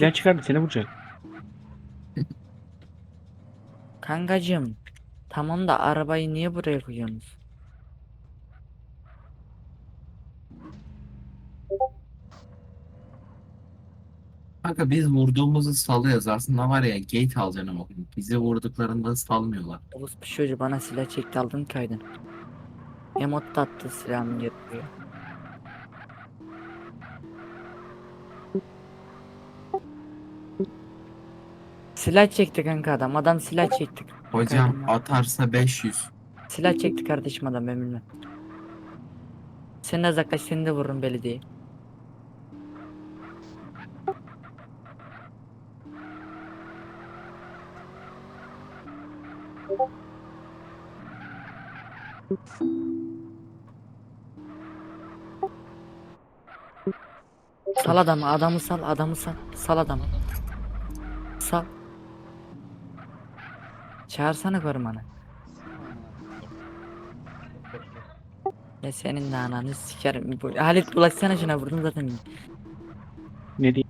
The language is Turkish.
Silah çıkardı seni vuracak. Kankacığım. Tamam da arabayı niye buraya koyuyorsunuz? Kanka biz vurduğumuzu salıyoruz. Aslında var ya gate alacaksın ama bizi vurduklarında salmıyorlar. Oğuz bir çocuğu bana silah çekti aldın kaydın. Emot da attı silahını getiriyor. Silah çekti kanka adam. Adam silah çekti. Hocam Kaydım. atarsa 500. Silah çekti kardeşim adam ben bilmem. Sen de uzaklaş seni de vururum belediye. Sal adamı, adamı sal, adamı sal, sal adamı. Sal. Çağırsana korumanı. Ne senin de ananı sikerim. Bu- Halit bulaşsana şuna vurdum zaten. Ne diyeyim?